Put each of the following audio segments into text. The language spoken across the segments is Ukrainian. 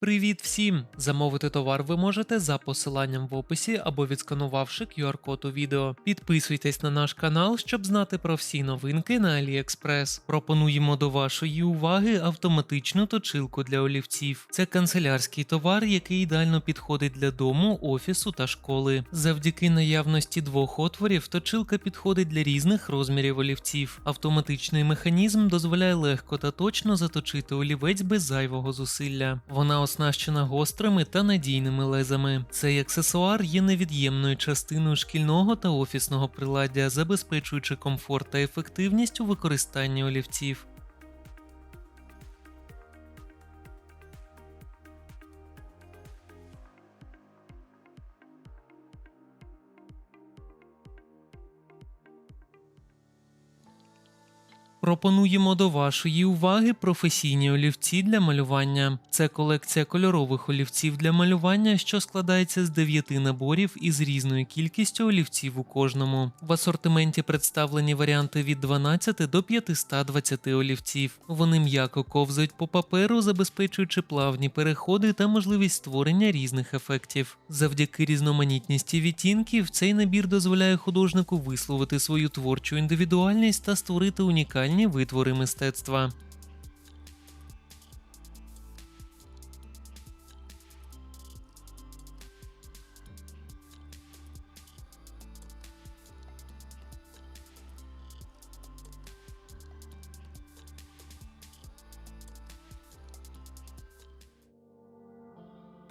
Привіт всім! Замовити товар ви можете за посиланням в описі або відсканувавши QR-код у відео. Підписуйтесь на наш канал, щоб знати про всі новинки на AliExpress. Пропонуємо до вашої уваги автоматичну точилку для олівців. Це канцелярський товар, який ідеально підходить для дому, офісу та школи. Завдяки наявності двох отворів точилка підходить для різних розмірів олівців. Автоматичний механізм дозволяє легко та точно заточити олівець без зайвого зусилля. Вона оснащена гострими та надійними лезами. Цей аксесуар є невід'ємною частиною шкільного та офісного приладдя, забезпечуючи комфорт та ефективність у використанні олівців. Пропонуємо до вашої уваги професійні олівці для малювання. Це колекція кольорових олівців для малювання, що складається з 9 наборів із різною кількістю олівців у кожному. В асортименті представлені варіанти від 12 до 520 олівців. Вони м'яко ковзають по паперу, забезпечуючи плавні переходи та можливість створення різних ефектів. Завдяки різноманітності відтінків цей набір дозволяє художнику висловити свою творчу індивідуальність та створити унікальні витвори мистецтва.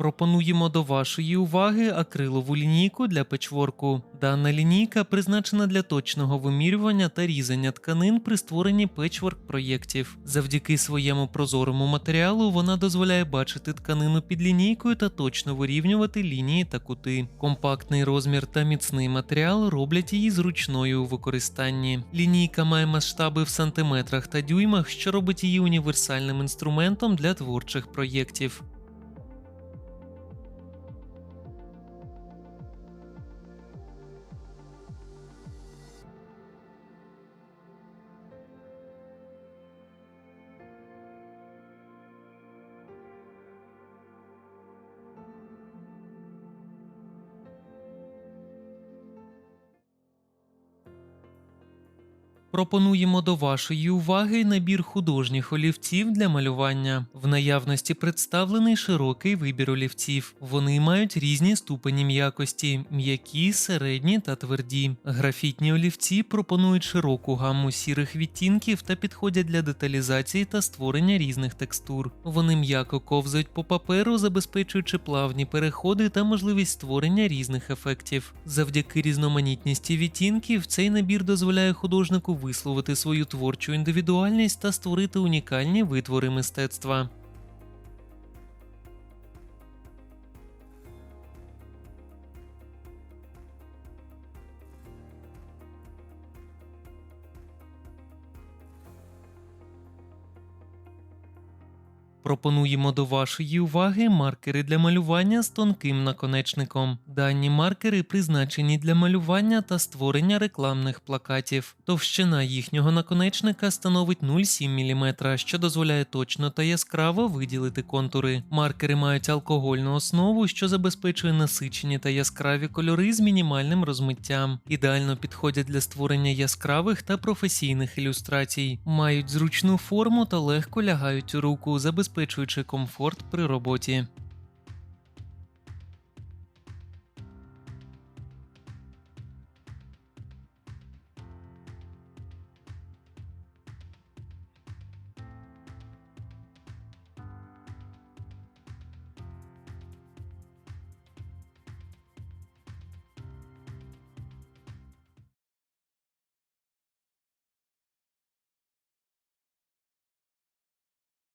Пропонуємо до вашої уваги акрилову лінійку для печворку. Дана лінійка призначена для точного вимірювання та різання тканин при створенні печворк проєктів. Завдяки своєму прозорому матеріалу вона дозволяє бачити тканину під лінійкою та точно вирівнювати лінії та кути. Компактний розмір та міцний матеріал роблять її зручною у використанні. Лінійка має масштаби в сантиметрах та дюймах, що робить її універсальним інструментом для творчих проєктів. Пропонуємо до вашої уваги набір художніх олівців для малювання. В наявності представлений широкий вибір олівців. Вони мають різні ступені м'якості: м'які, середні та тверді. Графітні олівці пропонують широку гамму сірих відтінків та підходять для деталізації та створення різних текстур. Вони м'яко ковзають по паперу, забезпечуючи плавні переходи та можливість створення різних ефектів. Завдяки різноманітності відтінків цей набір дозволяє художнику висловити свою творчу індивідуальність та створити унікальні витвори мистецтва. Пропонуємо до вашої уваги маркери для малювання з тонким наконечником. Дані маркери призначені для малювання та створення рекламних плакатів. Товщина їхнього наконечника становить 0,7 мм, що дозволяє точно та яскраво виділити контури. Маркери мають алкогольну основу, що забезпечує насичені та яскраві кольори з мінімальним розмиттям. Ідеально підходять для створення яскравих та професійних ілюстрацій, мають зручну форму та легко лягають у руку, забезпечуючи комфорт при роботі.